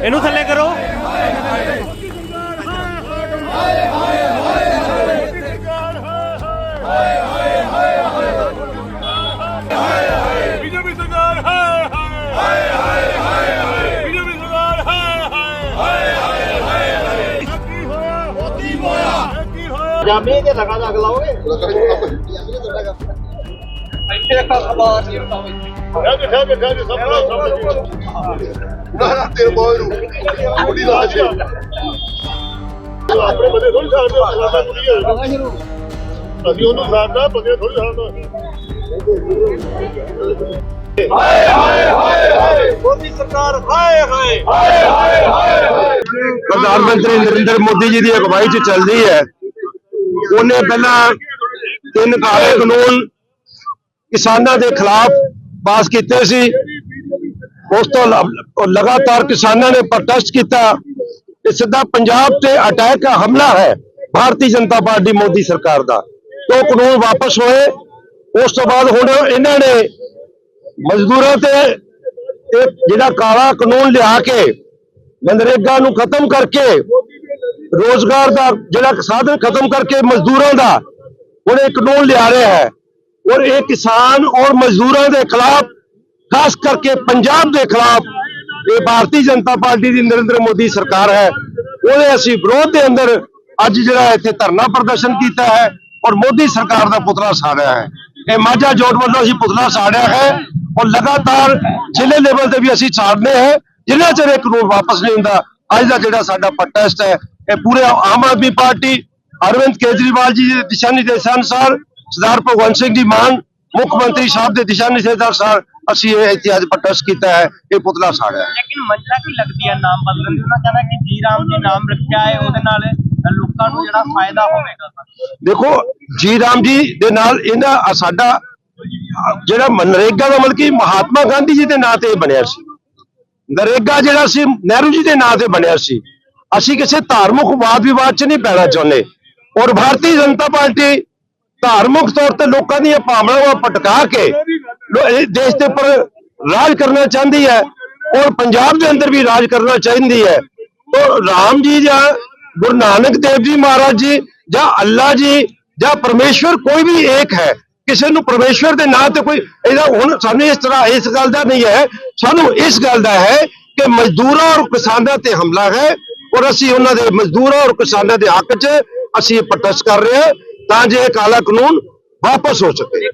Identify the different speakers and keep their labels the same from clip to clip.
Speaker 1: ਇਹਨੂੰ ਥੱਲੇ ਕਰੋ
Speaker 2: ਬੀਜੇਪੀ ਸਰਕਾਰ ਹਾਏ ਹਾਏ ਹਾਏ ਹਾਏ ਹਾਏ ਬੀਜੇਪੀ ਸਰਕਾਰ ਹਾਏ ਹਾਏ ਹਾਏ ਹਾਏ ਹਾਏ ਕੀ ਹੋਇਆ ਮੋਦੀ ਹੋਇਆ ਕੀ ਹੋਇਆ
Speaker 3: ਜਾਮੇ ਤੇ ਲਗਾ ਲੱਗ ਲਾਓਗੇ ਇੱਥੇ ਦਾ ਖਬਰ ਨਹੀਂ ਹੁੰਦਾ
Speaker 2: ਠੱਗ ਠੱਗ ਠੱਗ ਸਭ ਨੂੰ
Speaker 4: ਨਾ ਤੇਰੇ ਬੋਏ ਨੂੰ। ਕੁੜੀ ਦਾ ਹਾਸ਼ੀ
Speaker 2: ਆਪਣੇ ਬੰਦੇ ਥੋੜੀ ਸਾੜਦੇ ਸਾਡਾ ਕੁੜੀ ਹੈ ਅਸੀਂ ਉਹਨੂੰ ਸਾੜਦਾ ਬੰਦੇ ਥੋੜੀ ਸਾੜਦਾ
Speaker 3: ਮੋਦੀ ਸਰਕਾਰ ਹਾਏ ਹਾਏ।
Speaker 4: ਪ੍ਰਧਾਨ ਮੰਤਰੀ ਨਰਿੰਦਰ ਮੋਦੀ ਜੀ ਦੀ ਅਗਵਾਈ 'ਚ ਚੱਲਦੀ ਹੈ। ਉਹਨੇ ਪਹਿਲਾਂ ਤਿੰਨ ਕਾਲੇ ਕਾਨੂੰਨ ਕਿਸਾਨਾਂ ਦੇ ਖਿਲਾਫ ਪਾਸ ਕੀਤੇ ਸੀ। ਉਸ ਤੋਂ ਲਗਾਤਾਰ ਕਿਸਾਨਾਂ ਨੇ ਪ੍ਰੋਟੈਸਟ ਕੀਤਾ ਕਿ ਸਿੱਧਾ ਪੰਜਾਬ ਤੇ ਅਟੈਕ ਹਮਲਾ ਹੈ ਭਾਰਤੀ ਜਨਤਾ ਪਾਰਟੀ ਮੋਦੀ ਸਰਕਾਰ ਦਾ। ਉਹ ਕਾਨੂੰਨ ਵਾਪਸ ਹੋਏ, ਉਸ ਤੋਂ ਬਾਅਦ ਹੁਣ ਇਹਨਾਂ ਨੇ ਮਜ਼ਦੂਰਾਂ ਤੇ ਇਹ ਜਿਹੜਾ ਕਾਲਾ ਕਾਨੂੰਨ ਲਿਆ ਕੇ ਮਨਰੇਗਾ ਨੂੰ ਖਤਮ ਕਰਕੇ ਰੋਜ਼ਗਾਰ ਦਾ ਜਿਹੜਾ ਸਾਧਨ ਖਤਮ ਕਰਕੇ ਮਜ਼ਦੂਰਾਂ ਦਾ ਹੁਣ ਇਹ ਕਾਨੂੰਨ ਲਿਆ ਰਿਹਾ ਹੈ। ਔਰ ਇਹ ਕਿਸਾਨ ਔਰ ਮਜ਼ਦੂਰਾਂ ਦੇ ਖਿਲਾਫ ਖਾਸ ਕਰਕੇ ਪੰਜਾਬ ਦੇ ਖਿਲਾਫ ਇਹ ਭਾਰਤੀ ਜਨਤਾ ਪਾਰਟੀ ਦੀ ਨਰਿੰਦਰ ਮੋਦੀ ਸਰਕਾਰ ਹੈ, ਉਹਦੇ ਅਸੀਂ ਵਿਰੋਧ ਦੇ ਅੰਦਰ ਅੱਜ ਜਿਹੜਾ ਇੱਥੇ ਧਰਨਾ ਪ੍ਰਦਰਸ਼ਨ ਕੀਤਾ ਹੈ ਔਰ ਮੋਦੀ ਸਰਕਾਰ ਦਾ ਪੁਤਲਾ ਸਾੜਿਆ ਹੈ। ਇਹ ਮਾਝਾ ਜੋਟ ਵੱਲੋਂ ਅਸੀਂ ਪੁਤਲਾ ਸਾੜਿਆ ਹੈ ਔਰ ਲਗਾਤਾਰ ਜ਼ਿਲ੍ਹੇ ਲੈਵਲ ਤੇ ਵੀ ਅਸੀਂ ਸਾੜਨੇ ਹੈ, ਜਿੰਨਾ ਚਿਰ ਇਹ ਕਾਨੂੰਨ ਵਾਪਸ ਨਹੀਂ ਹੁੰਦਾ, ਅੱਜ ਦਾ ਜਿਹੜਾ ਸਾਡਾ ਪ੍ਰੋਟੈਸਟ ਹੈ, ਇਹ ਪੂਰੇ ਆਮ ਆਦਮੀ ਪਾਰਟੀ, ਅਰਵਿੰਦ ਕੇਜਰੀਵਾਲ ਜੀ ਦੇ ਦਿਸ਼ਾ ਨਿਰਦੇਸ਼ਾਂ ਅਨੁਸਾਰ, ਸਰਦਾਰ ਭਗਵੰਤ ਸਿੰਘ ਜੀ ਮਾਨ, ਮੁੱਖ ਮੰਤਰੀ ਸਾਹਿਬ ਦੇ ਦਿਸ਼ਾ ਨਿਰਦੇਸ਼ਾਂ ਅਨੁਸਾਰ ਅਸੀਂ ਇਹ ਅੱਜ ਪ੍ਰੋਟੈਸਟ ਕੀਤਾ ਹੈ ਇਹ ਪੁਤਲਾ ਸਾੜਿਆ
Speaker 1: ਲੇਕਿਨ ਮੰਸ਼ਾ ਕੀ ਲੱਗਦੀ ਹੈ ਨਾਮ ਬਦਲਣ ਦੀ। ਉਹਨਾਂ ਕਹਿੰਦਾ ਕਿ ਜੀ ਰਾਮ ਜੀ ਨਾਮ ਰੱਖਿਆ ਹੈ ਉਹਦੇ ਨਾਲ ਲੋਕਾਂ ਨੂੰ ਜਿਹੜਾ ਫਾਇਦਾ ਹੋਵੇਗਾ।
Speaker 4: ਦੇਖੋ ਜੀ ਰਾਮ ਜੀ ਦੇ ਨਾਲ ਇਹਨਾਂ ਅ- ਸਾਡਾ ਜਿਹੜਾ ਮਨਰੇਗਾ ਦਾ ਮਤਲਬ ਕਿ ਮਹਾਤਮਾ ਗਾਂਧੀ ਜੀ ਦੇ ਨਾਂ ਤੇ ਬਣਿਆ ਸੀ। ਨਰੇਗਾ ਜਿਹੜਾ ਸੀ ਨਹਿਰੂ ਜੀ ਦੇ ਨਾਂ ਤੇ ਬਣਿਆ ਸੀ। ਅਸੀਂ ਕਿਸੇ ਧਾਰਮਿਕ ਵਾਦ ਵਿਵਾਦ 'ਚ ਨਹੀਂ ਪੈਣਾ ਚਾਹੁੰਦੇ। ਔਰ ਭਾਰਤੀ ਜਨਤਾ ਪਾਰਟੀ ਧਾਰਮਿਕ ਤੌਰ ਤੇ ਲੋਕਾਂ ਦੀਆਂ ਭਾਵਨਾਵਾਂ ਭਟਕਾ ਕੇ ਦੇਸ਼ ਦੇ ਉੱਪਰ ਰਾਜ ਕਰਨਾ ਚਾਹੁੰਦੀ ਹੈ ਔਰ ਪੰਜਾਬ ਦੇ ਅੰਦਰ ਵੀ ਰਾਜ ਕਰਨਾ ਚਾਹੁੰਦੀ ਹੈ। ਤਾਂ ਰਾਮ ਜੀ ਜਾਂ ਗੁਰੂ ਨਾਨਕ ਦੇਵ ਜੀ ਮਹਾਰਾਜ ਜੀ ਜਾਂ ਅੱਲਾ ਜੀ ਜਾਂ ਪਰਮੇਸ਼ਵਰ ਕੋਈ ਵੀ ਏਕ ਹੈ, ਕਿਸੇ ਨੂੰ ਪਰਮੇਸ਼ਵਰ ਦੇ ਨਾਂ ਤੇ ਕੋਈ ਇਹਦਾ ਹੁਣ ਸਾਨੂੰ ਇਸ ਤਰ੍ਹਾਂ ਇਸ ਗੱਲ ਦਾ ਨਹੀਂ ਹੈ, ਸਾਨੂੰ ਇਸ ਗੱਲ ਦਾ ਹੈ ਕਿ ਮਜ਼ਦੂਰਾਂ ਔਰ ਕਿਸਾਨਾਂ ਤੇ ਹਮਲਾ ਹੈ ਔਰ ਅਸੀਂ ਉਹਨਾਂ ਦੇ ਮਜ਼ਦੂਰਾਂ ਔਰ ਕਿਸਾਨਾਂ ਦੇ ਹੱਕ 'ਚ ਅਸੀਂ ਇਹ ਪ੍ਰੋਟੈਸਟ ਕਰ ਰਹੇ ਹਾਂ ਤਾਂ ਜੇ ਇਹ ਕਾਲਾ ਕਾਨੂੰਨ ਵਾਪਸ ਹੋ ਸਕੇ।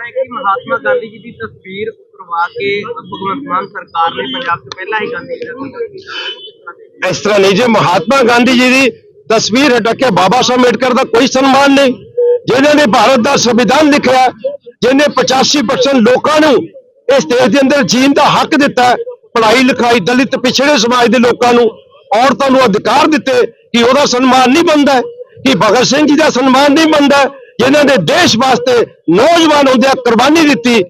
Speaker 1: ਲੇਕਿਨ ਹੈ ਕਿ ਮਹਾਤਮਾ ਗਾਂਧੀ ਜੀ ਦੀ ਤਸਵੀਰ ਉਤਰਵਾ ਕੇ ਭਗਵੰਤ ਮਾਨ ਸਰਕਾਰ ਨੇ ਪੰਜਾਬ ਤੋਂ ਪਹਿਲਾਂ ਹੀ ਗਾਂਧੀ ਜੀ
Speaker 4: ਇਸ ਤਰ੍ਹਾਂ ਨਹੀਂ ਜੇ ਮਹਾਤਮਾ ਗਾਂਧੀ ਜੀ ਦੀ ਤਸਵੀਰ ਹਟਾ ਕੇ ਬਾਬਾ ਸਾਹਿਬ ਅੰਬੇਡਕਰ ਦਾ ਕੋਈ ਸਨਮਾਨ ਨਹੀਂ ਜਿਨ੍ਹਾਂ ਨੇ ਭਾਰਤ ਦਾ ਸੰਵਿਧਾਨ ਲਿਖਿਆ, ਜਿਹਨੇ 85% ਲੋਕਾਂ ਨੂੰ ਇਸ ਦੇਸ਼ ਦੇ ਅੰਦਰ ਜੀਣ ਦਾ ਹੱਕ ਦਿੱਤਾ, ਪੜ੍ਹਾਈ ਲਿਖਾਈ, ਦਲਿਤ, ਪਿਛੜੇ ਸਮਾਜ ਦੇ ਲੋਕਾਂ ਨੂੰ, ਔਰਤਾਂ ਨੂੰ ਅਧਿਕਾਰ ਦਿੱਤੇ ਕਿ ਉਹਦਾ ਸਨਮਾਨ ਨਹੀਂ ਬਣਦਾ, ਕਿ ਭਗਤ ਸਿੰਘ ਜੀ ਦਾ ਸਨਮਾਨ ਨਹੀਂ ਬਣਦਾ ਜਿਨ੍ਹਾਂ ਨੇ ਦੇਸ਼ ਵਾਸਤੇ ਨੌਜਵਾਨ ਹੁੰਦਿਆਂ ਕੁਰਬਾਨੀ ਦਿੱਤੀ,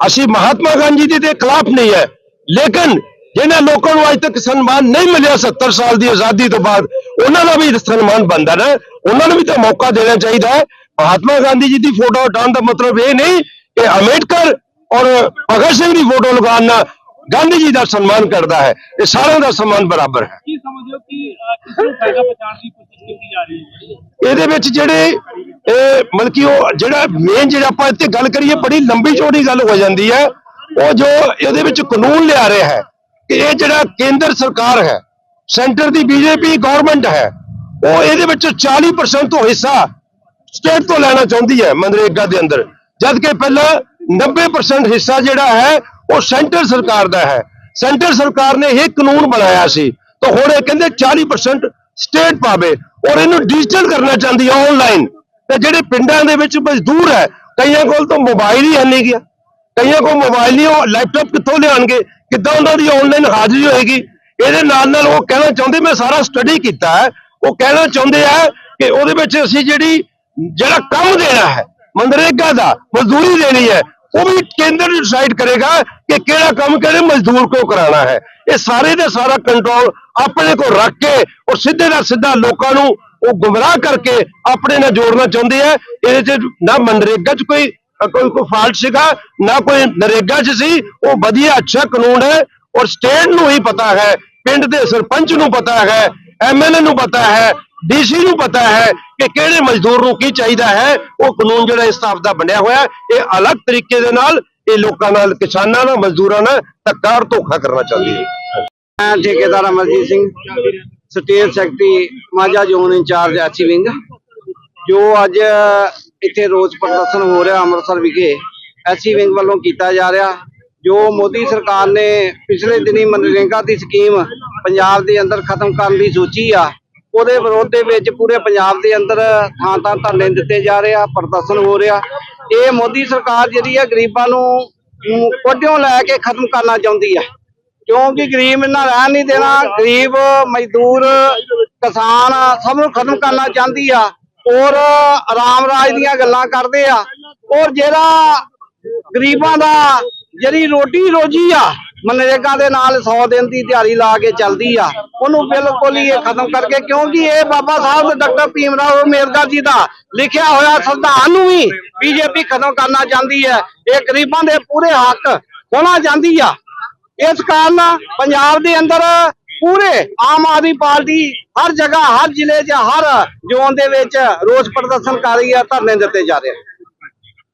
Speaker 4: ਅਸੀਂ ਮਹਾਤਮਾ ਗਾਂਧੀ ਜੀ ਦੇ ਖਿਲਾਫ ਨਹੀਂ ਹੈ। ਲੇਕਿਨ ਜਿਨ੍ਹਾਂ ਲੋਕਾਂ ਨੂੰ ਅੱਜ ਤੱਕ ਸਨਮਾਨ ਨਹੀਂ ਮਿਲਿਆ 70 ਸਾਲ ਦੀ ਆਜ਼ਾਦੀ ਤੋਂ ਬਾਅਦ, ਉਹਨਾਂ ਦਾ ਵੀ ਸਨਮਾਨ ਬਣਦਾ ਨਾ। ਉਹਨਾਂ ਨੂੰ ਵੀ ਤਾਂ ਮੌਕਾ ਦੇਣਾ ਚਾਹੀਦਾ ਹੈ। ਮਹਾਤਮਾ ਗਾਂਧੀ ਜੀ ਦੀ ਫੋਟੋ ਹਟਾਉਣ ਦਾ ਮਤਲਬ ਇਹ ਨਹੀਂ ਕਿ ਅੰਬੇਡਕਰ ਔਰ ਭਗਤ ਸਿੰਘ ਦੀ ਫੋਟੋ ਲਗਾਉਣ ਨਾਲ ਗਾਂਧੀ ਜੀ ਦਾ ਸਨਮਾਨ ਕਰਦਾ ਹੈ ਇਹ ਸਾਰਿਆਂ ਦਾ ਸਨਮਾਨ ਬਰਾਬਰ ਹੈ।
Speaker 2: ਕੀ ਸਮਝੋ ਕਿ ਕਿਸ ਨੂੰ ਫਾਇਦਾ ਪਹੁੰਚਾਉਣ ਦੀ ਕੋਸ਼ਿਸ਼ ਕੀਤੀ ਜਾ ਰਹੀ ਹੈ?
Speaker 4: ਇਹਦੇ ਵਿੱਚ ਜਿਹੜੇ ਇਹ ਮਤਲਬ ਕਿ ਉਹ ਜਿਹੜਾ ਮੇਨ ਜਿਹੜਾ ਆਪਾਂ ਇੱਥੇ ਗੱਲ ਕਰੀਏ ਬੜੀ ਲੰਬੀ ਚੌੜੀ ਗੱਲ ਹੋ ਜਾਂਦੀ ਹੈ। ਉਹ ਜੋ ਇਹਦੇ ਵਿੱਚ ਕਾਨੂੰਨ ਲਿਆ ਰਿਹਾ ਹੈ ਕਿ ਇਹ ਜਿਹੜਾ ਕੇਂਦਰ ਸਰਕਾਰ ਹੈ ਸੈਂਟਰ ਦੀ ਬੀਜੇਪੀ ਗਵਰਨਮੈਂਟ ਹੈ ਉਹ ਇਹਦੇ ਵਿੱਚ 40% ਤੋਂ ਹਿੱਸਾ ਸਟੇਟ ਤੋਂ ਲੈਣਾ ਚਾਹੁੰਦੀ ਹੈ ਮਨਰੇਗਾ ਦੇ ਅੰਦਰ। ਜਦ ਕਿ ਪਹਿਲਾਂ 90% ਹਿੱਸਾ ਜਿਹੜਾ ਹੈ ਉਹ ਸੈਂਟਰ ਸਰਕਾਰ ਦਾ ਹੈ। ਸੈਂਟਰ ਸਰਕਾਰ ਨੇ ਇਹ ਕਾਨੂੰਨ ਬਣਾਇਆ ਸੀ। ਤਾਂ ਹੁਣ ਇਹ ਕਹਿੰਦੇ 40% ਸਟੇਟ ਪਾਵੇ ਔਰ ਇਹਨੂੰ ਡਿਜੀਟਲ ਕਰਨਾ ਚਾਹੁੰਦੀ ਹੈ ਆਨਲਾਈਨ ਤੇ ਜਿਹੜੇ ਪਿੰਡਾਂ ਦੇ ਵਿੱਚ ਮਜ਼ਦੂਰ ਹੈ, ਕਈਆਂ ਕੋਲ ਤਾਂ ਮੋਬਾਈਲ ਹੀ ਹੈ ਨਹੀਂ ਗਿਆ। ਕਈਆਂ ਕੋਲ ਮੋਬਾਈਲ ਨਹੀਂ, ਉਹ ਲੈਪਟਾਪ ਕਿੱਥੋਂ ਲਿਆਣਗੇ ਕਿੱਦਾਂ ਉਹਨਾਂ ਦੀ ਆਨਲਾਈਨ ਹਾਜ਼ਰੀ ਹੋਏਗੀ? ਇਹਦੇ ਨਾਲ ਨਾਲ ਉਹ ਕਹਿਣਾ ਚਾਹੁੰਦੇ, ਮੈਂ ਸਾਰਾ ਸਟੱਡੀ ਕੀਤਾ ਹੈ। ਉਹ ਕਹਿਣਾ ਚਾਹੁੰਦੇ ਆ ਕਿ ਉਹਦੇ ਵਿੱਚ ਅਸੀਂ ਜਿਹੜੀ, ਜਿਹੜਾ ਕੰਮ ਦੇਣਾ ਹੈ ਮਨਰੇਗਾ ਦਾ, ਮਜ਼ਦੂਰੀ ਦੇਣੀ ਹੈ ਉਹ ਵੀ ਕੇਂਦਰ ਡਿਸਾਈਡ ਕਰੇਗਾ ਕਿ ਕਿਹੜਾ ਕੰਮ ਕਿਹੜੇ ਮਜ਼ਦੂਰ ਕੋ ਕਰਾਉਣਾ ਹੈ। ਇਹ ਸਾਰੇ ਦਾ ਸਾਰਾ ਕੰਟਰੋਲ ਆਪਣੇ ਕੋਲ ਰੱਖ ਕੇ ਔਰ ਸਿੱਧੇ ਦਾ ਸਿੱਧਾ ਲੋਕਾਂ ਨੂੰ ਉਹ ਗੁੰਮਰਾਹ ਕਰਕੇ ਆਪਣੇ ਨਾਲ ਜੋੜਨਾ ਚਾਹੁੰਦੇ ਆ। ਇਹਦੇ ਚ ਨਾ ਮਨਰੇਗਾ ਚ ਕੋਈ ਕੋਈ ਕੋਈ ਫਾਲਟ ਸੀਗਾ, ਨਾ ਕੋਈ ਨਰੇਗਾ ਚ ਸੀ। ਉਹ ਵਧੀਆ, ਅੱਛਾ ਕਾਨੂੰਨ ਹੈ ਔਰ ਸਟੇਟ ਨੂੰ ਹੀ ਪਤਾ ਹੈ, ਪਿੰਡ ਦੇ ਸਰਪੰਚ ਨੂੰ ਪਤਾ ਹੈ ਐਮਐਲਏ ਨੂੰ ਪਤਾ ਹੈ ਡੀਸੀ ਨੂੰ ਪਤਾ ਹੈ ਕਿ ਕਿਹੜੇ ਮਜ਼ਦੂਰ ਨੂੰ ਕੀ ਚਾਹੀਦਾ ਹੈ, ਉਹ ਕਾਨੂੰਨ ਜਿਹੜਾ ਇਸ ਹਿਸਾਬ ਦਾ ਬਣਿਆ ਹੋਇਆ ਇਹ ਅਲੱਗ ਤਰੀਕੇ ਦੇ ਨਾਲ ਇਹ ਲੋਕਾਂ ਨਾਲ, ਕਿਸਾਨਾਂ ਨਾਲ, ਮਜ਼ਦੂਰਾਂ ਨਾਲ ਧੱਕਾ ਔਰ ਧੋਖਾ ਕਰਨਾ ਚਾਹੁੰਦੀ ਹੈ।
Speaker 5: ਮੈਂ ਠੇਕੇਦਾਰ Amarjit Singh, state secretary Majha zone incharge ਐਚੀ wing, ਜੋ ਅੱਜ ਇੱਥੇ ਰੋਸ ਪ੍ਰਦਰਸ਼ਨ ਹੋ ਰਿਹਾ ਅੰਮ੍ਰਿਤਸਰ ਵਿਖੇ ਐਚੀ ਵਿੰਗ ਵੱਲੋਂ ਕੀਤਾ ਜਾ ਰਿਹਾ, ਜੋ ਮੋਦੀ ਸਰਕਾਰ ਨੇ ਪਿਛਲੇ ਦਿਨੀ ਮਨਰੇਗਾ ਦੀ ਸਕੀਮ ਪੰਜਾਬ ਦੇ ਅੰਦਰ ਖਤਮ ਕਰਨ ਦੀ ਸੋਚੀ ਆ ਉਹਦੇ ਵਿਰੋਧ ਦੇ ਵਿੱਚ ਪੂਰੇ ਪੰਜਾਬ ਦੇ ਅੰਦਰ ਥਾਂ ਥਾਂ ਧਰਨੇ ਦਿੱਤੇ ਜਾ ਰਹੇ ਆ, ਪ੍ਰਦਰਸ਼ਨ ਹੋ ਰਿਹਾ। ਇਹ ਮੋਦੀ ਸਰਕਾਰ ਜਿਹੜੀ ਆ ਗਰੀਬਾਂ ਨੂੰ ਨੂੰ ਕੋਡਿਓਂ ਲੈ ਕੇ ਖਤਮ ਕਰਨਾ ਚਾਹੁੰਦੀ ਆ। ਕਿਉਂਕਿ ਗਰੀਬ ਇਹਨਾਂ ਰਹਿਣ ਨਹੀਂ ਦੇਣਾ, ਗਰੀਬ, ਮਜ਼ਦੂਰ, ਕਿਸਾਨ ਸਭ ਨੂੰ ਖਤਮ ਕਰਨਾ ਚਾਹੁੰਦੀ ਆ। ਔਰ ਆਰਾਮ ਰਾਜ ਦੀਆਂ ਗੱਲਾਂ ਕਰਦੇ ਆ। ਔਰ ਜਿਹੜਾ ਗਰੀਬਾਂ ਦਾ ਜਿਹੜੀ ਰੋਟੀ ਰੋਜੀ ਆ, ਮਨਰੇਗਾ ਦੇ ਨਾਲ 100 ਦਿਨ ਦੀ ਦਿਹਾੜੀ ਲਾ ਕੇ ਚੱਲਦੀ ਆ, ਉਹਨੂੰ ਬਿਲਕੁਲ ਹੀ ਇਹ ਖਤਮ ਕਰਕੇ, ਕਿਉਂਕਿ ਇਹ ਬਾਬਾ ਸਾਹਿਬ ਡਾਕਟਰ ਭੀਮ ਰਾਓ ਅੰਬੇਦਕਰ ਜੀ ਦਾ ਲਿਖਿਆ ਹੋਇਆ ਸੰਵਿਧਾਨ ਨੂੰ ਵੀ ਬੀਜੇਪੀ ਖਤਮ ਕਰਨਾ ਚਾਹੁੰਦੀ ਹੈ, ਇਹ ਗਰੀਬਾਂ ਦੇ ਪੂਰੇ ਹੱਕ ਹੋਣਾ ਚਾਹੁੰਦੀ ਆ। ਇਸ ਕਾਰਨ ਪੰਜਾਬ ਦੇ ਅੰਦਰ ਪੂਰੇ ਆਮ ਆਦਮੀ ਪਾਰਟੀ ਹਰ ਜਗ੍ਹਾ, ਹਰ ਜ਼ਿਲ੍ਹੇ 'ਚ, ਹਰ ਜ਼ੋਨ ਦੇ ਵਿੱਚ ਰੋਸ ਪ੍ਰਦਰਸ਼ਨ ਕਰ ਰਹੀ ਹੈ, ਧਰਨੇ ਦਿੱਤੇ ਜਾ ਰਹੇ ਹਨ।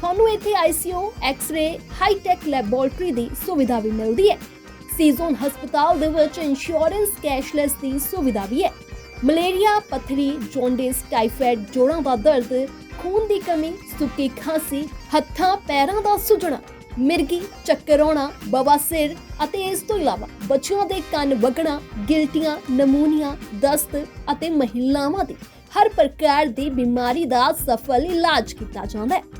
Speaker 6: ਤੁਹਾਨੂੰ ਇੱਥੇ ICU X ray hi tech laboratory ਦੀ ਸੁਵਿਧਾ ਵੀ ਮਿਲਦੀ ਹੈ। ਸੀਜ਼ਨ ਹਸਪਤਾਲ ਦੇ ਵਿੱਚ ਇੰਸ਼ੋਰੈਂਸ ਕੈਸ਼ਲੈਸ ਦੀ ਸੁਵਿਧਾ ਵੀ ਹੈ। ਮਲੇਰੀਆ, ਪੱਥਰੀ ਜੌਂਡਿਸ ਟਾਈਫਾਇਡ ਜੋੜਾਂ ਦਾ ਦਰਦ, ਖੂਨ ਦੀ ਕਮੀ, ਸੁੱਕੀ ਖਾਂਸੀ, ਹੱਥਾਂ, ਪੈਰਾਂ ਦਾ ਸੁਜਣਾ, ਮਿਰਗੀ, ਚੱਕਰ ਆਉਣਾ ਬਵਾਸੀਰ ਅਤੇ ਇਸ ਤੋਂ ਇਲਾਵਾ ਬੱਚਿਆਂ ਦੇ ਕੰਨ ਵਗਣਾ, ਗਿਲਟੀਆਂ, ਨਮੂਨੀਆ, ਦਸਤ ਅਤੇ ਮਹਿਲਾਵਾਂ ਦੀ ਹਰ ਪ੍ਰਕਾਰ ਦੀ ਬਿਮਾਰੀ ਦਾ ਸਫਲ ਇਲਾਜ ਕੀਤਾ ਜਾਂਦਾ ਹੈ।